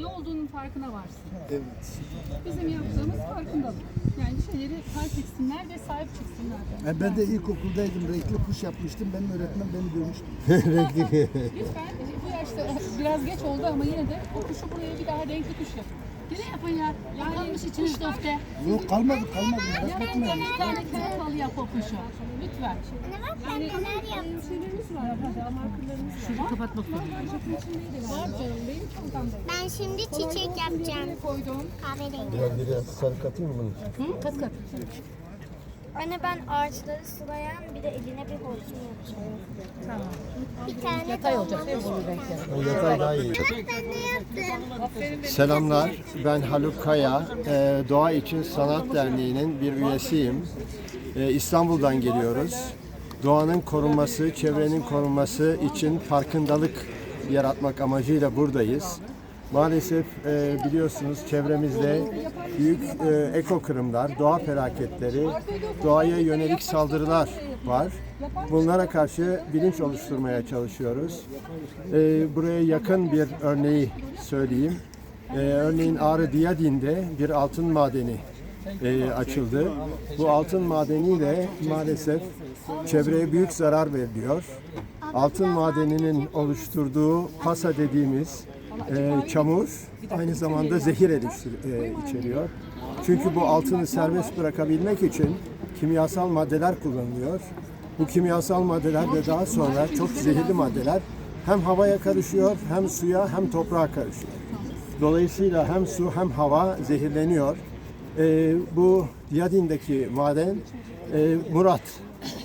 ne olduğunun farkına varsın. Evet. Bizim yaptığımız farkındalık. Yani şeyleri fark etsinler ve sahip çıksınlar. Yani ben de ilkokuldaydım. Renkli kuş yapmıştım. Benim öğretmen beni dövmüştü. Lütfen bu yaşta biraz geç oldu ama yine de o kuşu buraya bir daha renkli kuş yapın. Yine yapın ya. Yapılmış için köfte. Yok kalmadı kalmadı. Merak etme. bir tane kağıt al yap o kuşu. Lütfen. Ben neler yaptım? Şeylerimiz var. Hadi markerlarımız var. Şunu kapatmak zorunda. Var. Ben şimdi çiçek yapacağım. Koydum. Kahverengi. Biraz sarı katayım mı bunu? Hı? Kat kat. Anne ben ağaçları sulayan bir de eline bir hortum yapacağım. Tamam. Bir tane Yatay de olacak değil mi bunun renkleri? O yatay daha iyi. Ben ne yaptım? Selamlar, ben Haluk Kaya. Ee, Doğa İçin Sanat Derneği'nin bir üyesiyim. Ee, İstanbul'dan geliyoruz. Doğanın korunması, çevrenin korunması için farkındalık yaratmak amacıyla buradayız. Maalesef e, biliyorsunuz çevremizde büyük e, eko kırımlar, doğa felaketleri, doğaya yönelik saldırılar var. Bunlara karşı bilinç oluşturmaya çalışıyoruz. E, buraya yakın bir örneği söyleyeyim. Ee, örneğin Ağrı Diyadin'de bir altın madeni e, açıldı. Bu altın madeniyle maalesef çevreye büyük zarar veriliyor. Altın madeninin oluşturduğu pasa dediğimiz e, çamur aynı zamanda zehir eleştir- e, içeriyor. Çünkü bu altını serbest bırakabilmek için kimyasal maddeler kullanılıyor. Bu kimyasal maddeler de daha sonra çok zehirli maddeler hem havaya karışıyor, hem suya, hem toprağa karışıyor. Dolayısıyla hem su hem hava zehirleniyor. Ee, bu Diyadin'deki maden e, Murat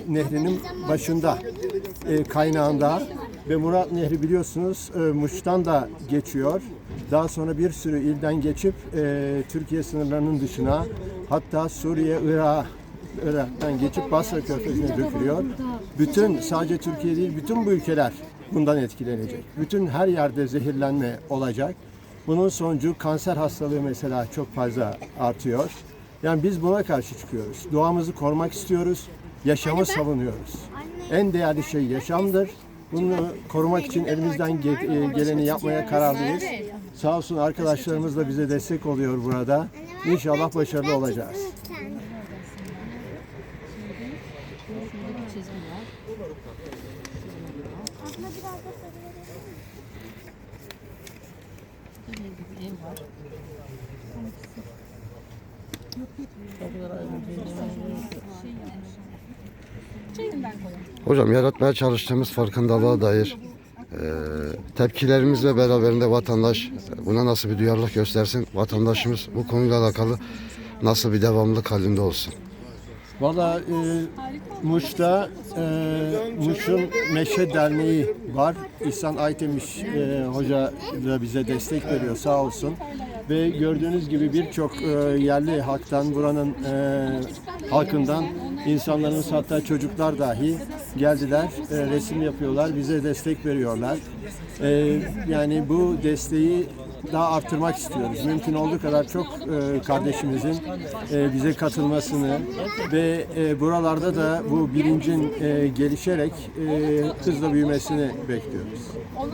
Nehri'nin başında e, kaynağında ve Murat Nehri biliyorsunuz e, Muş'tan da geçiyor. Daha sonra bir sürü ilden geçip e, Türkiye sınırlarının dışına hatta Suriye, Irak, Irak'tan geçip Basra Körfezi'ne dökülüyor. Bütün sadece Türkiye değil bütün bu ülkeler bundan etkilenecek. Bütün her yerde zehirlenme olacak. Bunun sonucu kanser hastalığı mesela çok fazla artıyor. Yani biz buna karşı çıkıyoruz. Doğamızı korumak istiyoruz. Yaşamı savunuyoruz. En değerli şey yaşamdır. Bunu korumak için elimizden e, geleni yapmaya kararlıyız. Sağ olsun arkadaşlarımız da bize destek oluyor burada. İnşallah başarılı olacağız. Lütfen. Abla biraz Hocam yaratmaya çalıştığımız farkındalığa dair e, tepkilerimizle beraberinde vatandaş buna nasıl bir duyarlılık göstersin? Vatandaşımız bu konuyla alakalı nasıl bir devamlılık halinde olsun? Valla e, Muş'ta e, Muş'un Meşe Derneği var. İhsan Aytemiş e, Hoca da bize destek veriyor sağ olsun. Ve gördüğünüz gibi birçok e, yerli halktan, buranın e, halkından insanlarımız hatta çocuklar dahi geldiler, e, resim yapıyorlar, bize destek veriyorlar. E, yani bu desteği daha arttırmak istiyoruz. Mümkün olduğu kadar çok e, kardeşimizin e, bize katılmasını ve e, buralarda da bu bilincin e, gelişerek e, hızla büyümesini bekliyoruz.